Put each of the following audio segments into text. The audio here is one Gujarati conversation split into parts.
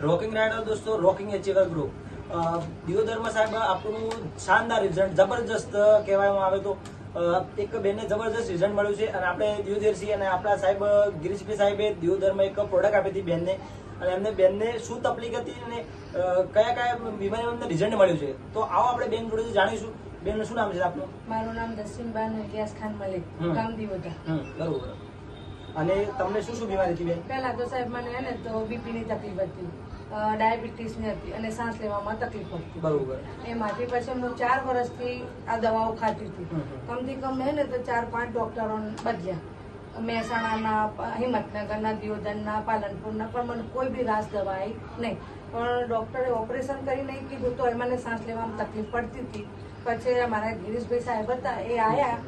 રોકિંગ રાઇડર દોસ્તો રોકિંગ એચિવર ગ્રુપ. દિયોદરમાં સાહેબ આપણું શાનદાર રિઝલ્ટ જબરજસ્ત કહેવામાં આવે તો એક બેને જબરજસ્ત રિઝલ્ટ મળ્યું છે અને આપણે દિયોદર છીએ અને આપણા સાહેબ ગિરીશભાઈ સાહેબે દિયોદરમાં એક પ્રોડક્ટ આપી હતી બેનને. અને એમને બેનને શું તકલીફ હતી અને કયા કયા બીમારીમાં એમને રિઝલ્ટ મળ્યું છે? તો આવો આપણે બેન જોડેથી જાણીશું. બેનનું શું નામ છે આપનું મારું નામ દસીમબાન ઇલિયાસ ખાન મલિક. કામ ગામ દિવોટા બરોબર. અને તમને શું શું બીમારી હતી બેન? પહેલા તો સાહેબ મને હે ને તો બીપીની તકલીફ હતી. ડાયાબિટીસની હતી અને શ્વાસ લેવામાં તકલીફ પડતી. બરોબર. એમાંથી પછી હું ચાર વર્ષથી આ દવાઓ ખાતી હતી. કમથી કમ હે ને તો ચાર પાંચ ડોક્ટરો બદલ્યા મહેસાણાના હિંમતનગરના દિયોદનના પાલનપુરના પણ મને કોઈ બી રાસ દવા આવી નહીં. પણ ડોક્ટરે ઓપરેશન કરી નહીં કીધું તો મને શ્વાસ લેવામાં તકલીફ પડતી હતી. પછી અમારા ગિરીશભાઈ સાહેબ હતા એ આયા.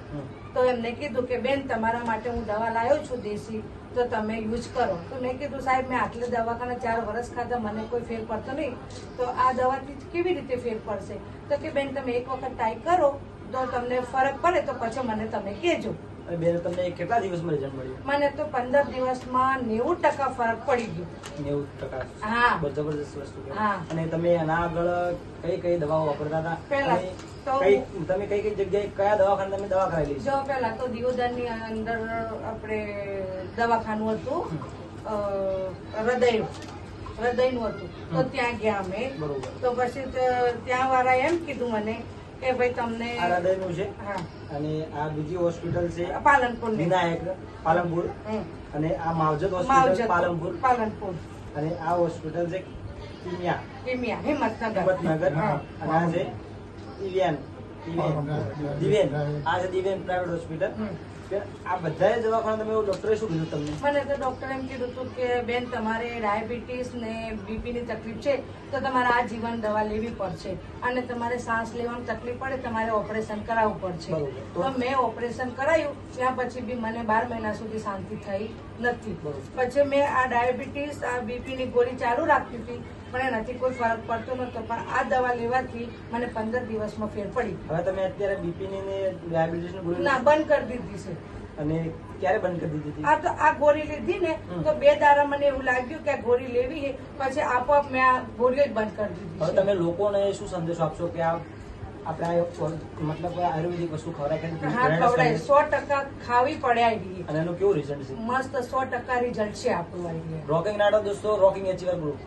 તો એમને કીધું કે બેન તમારા માટે હું દવા લાવ્યો છું દેશી તો તમે યુઝ કરો. તો મેં કીધું સાહેબ મેં આટલે દવાખાના ચાર વર્ષ ખાધા મને કોઈ ફેર પડતો નહીં. તો આ દવાથી કેવી રીતે ફેર પડશે? તો કે બેન તમે એક વખત ટ્રાય કરો તો તમને ફરક પડે તો પછી મને તમે કહેજો. બેન તમને કેટલા દિવસમાં રિઝલ્ટ મળ્યું? મને તો પંદર દિવસમાં નેવું ટકા ફરક પડી ગયો. નેવું ટકા. હા. જબરજસ્ત જબરદસ્ત વસ્તુ હા. અને તમે એના આગળ કઈ કઈ દવાઓ વાપરતા હતા? પહેલા કઈ તમે કઈ કઈ જગ્યાએ કયા દવાખાને તમે દવા કરાવેલી જો પેલા તો દિયોદરની અંદર આપણે દવાખાનું હતું હૃદય હૃદયનું હતું. તો ત્યાં ગયા અમે. તો પછી ત્યાં વાળા એમ કીધું મને કે ભાઈ તમને આ હૃદયનું છે હા. અને આ બીજી હોસ્પિટલ છે પાલનપુર વિનાયક પાલનપુર. અને આ માવજત હોસ્પિટલ પાલનપુર. પાલનપુર. અને આ હોસ્પિટલ છે કિમિયા. કિમિયા હિંમતનગર. હિંમતનગર. અને આ છે દિવ્યાન દિવ્યાન દિવ્યાન આ છે દિવ્યાન પ્રાઇવેટ હોસ્પિટલ આ બધા દવાખાના તમે ડોક્ટરે શું કીધું તમને? મને તો ડોક્ટર એમ કીધું હતું કે બેન તમારે ડાયાબિટીસ ને બીપી ની તકલીફ છે તો તમારે આ જીવન દવા લેવી પડશે. અને તમારે શ્વાસ લેવાની તકલીફ પડે તમારે ઓપરેશન કરાવવું પડશે. તો- તો મેં ઓપરેશન કરાયું ત્યાં પછી બી મને બાર મહિના સુધી શાંતિ થઈ નથી. પછી મેં આ ડાયાબિટીસ આ બીપી ની ગોળી ચાલુ રાખી હતી. પણ એનાથી કોઈ ફરક પડતો નતો પણ આ દવા લેવાથી મને પંદર દિવસમાં ફેર પડી હવે તમે અત્યારે બીપી ની ડાયાબિટીસની ગોળી ના બંધ કરી દીધી છે. અને ક્યારે બંધ કરી દીધી આ તો આ ગોળી લીધી ને તો બે દારા મને એવું લાગ્યું કે ગોળી લેવી પછી આપોઆપ મેં આ ગોળીઓ જ બંધ કરી દીધી હવે તમે લોકોને શું સંદેશો આપશો કે આ આપણે મતલબ આયુર્વેદિક વસ્તુ ખવડાય સો ટકા ખાવી પડે આવી અને એનું કેવું રિઝલ્ટ છે? મસ્ત સો ટકા રિઝલ્ટ છે આપણું રોકિંગ નાટક દોસ્તો રોકિંગ એચીવર ગ્રુપ